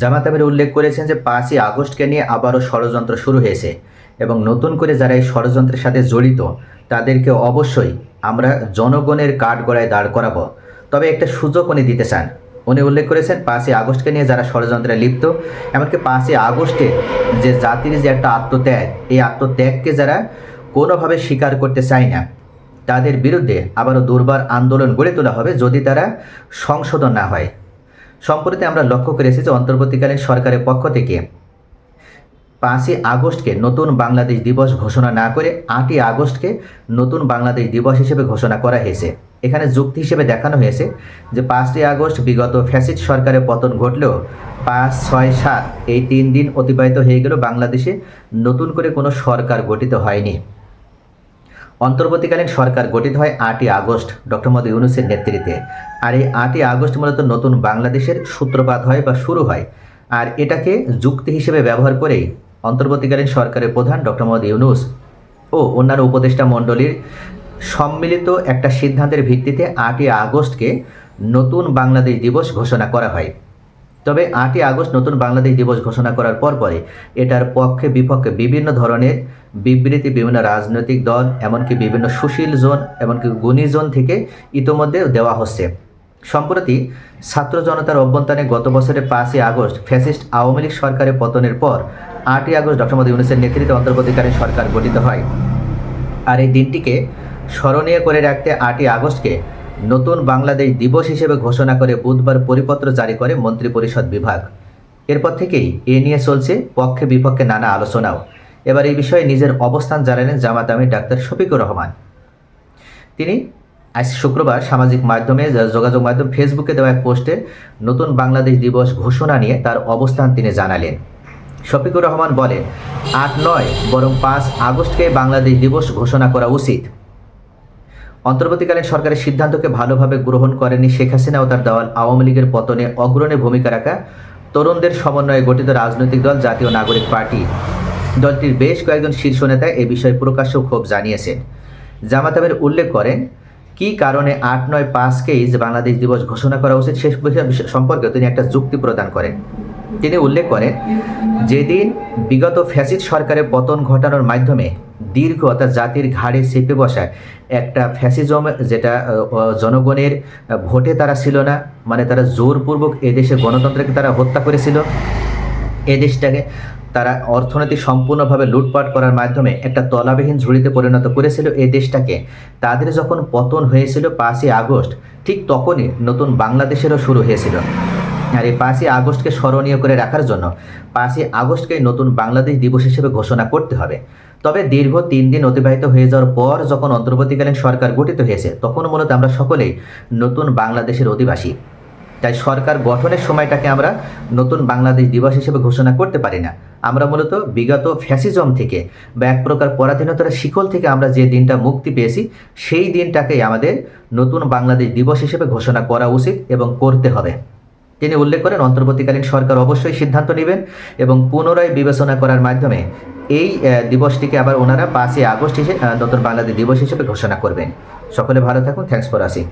জামাত আমির উল্লেখ করেছেন যে পাঁচই আগস্টকে নিয়ে আবারও ষড়যন্ত্র শুরু হয়েছে এবং নতুন করে যারা এই ষড়যন্ত্রের সাথে জড়িত, তাদেরকে অবশ্যই আমরা জনগণের কাঠগড়ায় দাঁড় করাবো। তবে একটা সুযোগ উনি দিতে চান। উনি উল্লেখ করেছেন, পাঁচই আগস্টকে নিয়ে যারা ষড়যন্ত্রে লিপ্ত, এমনকি পাঁচই আগস্টে যে জাতির যে একটা আত্মত্যাগ, এই আত্মত্যাগকে যারা কোনোভাবে স্বীকার করতে চায় না, তাদের বিরুদ্ধে আবারও দুর্বার আন্দোলন গড়ে তোলা হবে যদি তারা সংশোধন না হয়। সম্প্রতি আমরা লক্ষ্য করেছি যে অন্তর্বর্তীকালীন সরকারের পক্ষ থেকে পাঁচই আগস্টকে নতুন বাংলাদেশ দিবস ঘোষণা না করে আটই আগস্টকে নতুন বাংলাদেশ দিবস হিসেবে ঘোষণা করা হয়েছে। এখানে যুক্তি হিসেবে দেখানো হয়েছে যে পাঁচই আগস্ট বিগত ফ্যাসিড সরকারের পতন ঘটলেও পাঁচ, ছয়, সাত এই তিন দিন অতিবাহিত হয়ে গেল বাংলাদেশে নতুন করে কোনো সরকার গঠিত হয়নি। অন্তর্বর্তীকালীন সরকার গঠিত হয় আটই আগস্ট, ডক্টর মোদী ইউনুসের নেতৃত্বে। আর এই আটই আগস্ট মূলত নতুন বাংলাদেশের সূত্রপাত হয় বা শুরু হয়। আর এটাকে যুক্তি হিসেবে ব্যবহার করেই অন্তর্বর্তীকালীন সরকারের প্রধান ডক্টর মোহাম্মদ ইউনুস ও অন্যান্য উপদেষ্টা মণ্ডলীর সম্মিলিত একটা সিদ্ধান্তের ভিত্তিতে আটই আগস্টকে নতুন বাংলাদেশ দিবস ঘোষণা করা হয়। তবে আটই আগস্ট নতুন বাংলাদেশ দিবস ঘোষণা করার পর পরে এটার পক্ষে বিপক্ষে বিভিন্ন ধরনের বিবৃতি, বিভিন্ন রাজনৈতিক দল, এমনকি বিভিন্ন সুশীল জোন, এমনকি গুণী জোন থেকে ইতোমধ্যে দেওয়া হচ্ছে। সম্প্রতি ছাত্র জনতার অভ্যন্তরে গত বছরের পাঁচই আগস্ট ফ্যাসিস্ট আওয়ামী লীগ সরকারের পতনের পর আটই আগস্ট ডক্টর মোদী ইউনুসের নেতৃত্বে অন্তর্বর্তীকালীন সরকার গঠিত হয়। আর এই দিনটিকে স্মরণীয় করে রাখতে আটই আগস্টকে নতুন বাংলাদেশ দিবস হিসেবে ঘোষণা করে বুধবার পরিপত্র জারি করে মন্ত্রিপরিষদ বিভাগ। এরপর থেকেই এ নিয়ে চলছে পক্ষে বিপক্ষে নানা আলোচনাও। এবার এই বিষয়ে নিজের অবস্থান জানালেন জামাত ডাক্তার শফিকুর রহমান। তিনি আজ শুক্রবার সামাজিক মাধ্যমে যোগাযোগ মাধ্যম ফেসবুকে দেওয়া এক পোস্টে নতুন বাংলাদেশ দিবস ঘোষণা নিয়ে তার অবস্থান তিনি জানালেন। শফিকুর রহমান বলেন, আট নয়, বরং পাঁচ আগস্টকে বাংলাদেশ দিবস ঘোষণা করা উচিত। অন্তর্বর্তীকালীন সরকারের সিদ্ধান্তকে ভালোভাবে গ্রহণ করেনি শেখ হাসিনা ও তার দল আওয়ামী লীগের পতনে অগ্রণী ভূমিকা রাখা তরুণদের সমন্বয়ে গঠিত রাজনৈতিক দল জাতীয় নাগরিক পার্টি। দলটির বেশ কয়েকজন শীর্ষ নেতা এ বিষয়ে প্রকাশ্য ক্ষোভ জানিয়েছেন। জামাত আমির উল্লেখ করেন, কী কারণে আট নয় পাঁচকেই যে বাংলাদেশ দিবস ঘোষণা করা উচিত সে সম্পর্কে তিনি একটা যুক্তি প্রদান করেন। তিনি উল্লেখ করেন, যেদিন বিগত ফ্যাসিড সরকারের পতন ঘটানোর মাধ্যমে দীর্ঘ অর্থাৎ জাতির ঘাড়ে চেপে বসায়, একটা ফ্যাসিজম যেটা জনগণের ভোটে তারা ছিল না মানে তারা জোরপূর্বক এদেশে গণতন্ত্রকে তারা হত্যা করেছিল। এ দেশটাকে তারা অর্থনীতি সম্পূর্ণভাবে লুটপাট করার মাধ্যমে একটা তলাবিহীন ঝুড়িতে পরিণত করেছিল। এই দেশটাকে তাদের যখন পতন হয়েছিল পাঁচই আগস্ট, ঠিক তখনই নতুন বাংলাদেশেরও শুরু হয়েছিল। আর এই পাঁচই আগস্টকে স্মরণীয় করে রাখার জন্য পাঁচই আগস্টকে নতুন বাংলাদেশ দিবস হিসেবে ঘোষণা করতে হবে। তবে দীর্ঘ তিন দিন অতিবাহিত হয়ে যাওয়ার পর যখন অন্তর্বর্তীকালীন সরকার গঠিত হয়েছে, তখন মূলত আমরা সকলেই নতুন বাংলাদেশের অধিবাসী। তাই সরকার গঠনের সময়টাকে আমরা নতুন বাংলাদেশ দিবস হিসেবে ঘোষণা করতে পারি না। আমরা মূলত বিগত ফ্যাসিজম থেকে বা এক প্রকার পরাধীনতার শিকল থেকে আমরা যে দিনটা মুক্তি পেয়েছি, সেই দিনটাকেই আমাদের নতুন বাংলাদেশ দিবস হিসেবে ঘোষণা করা উচিত এবং করতে হবে। তিনি উল্লেখ করেন, অন্তর্বর্তীকালীন সরকার অবশ্যই সিদ্ধান্ত নেবেন এবং পুনরায় বিবেচনা করার মাধ্যমে এই দিবসটিকে আবার ওনারা পাঁচই আগস্ট হিসেবে নতুন বাংলাদেশ দিবস হিসেবে ঘোষণা করবেন। সকলে ভালো থাকুন থ্যাংকস ফর আসিং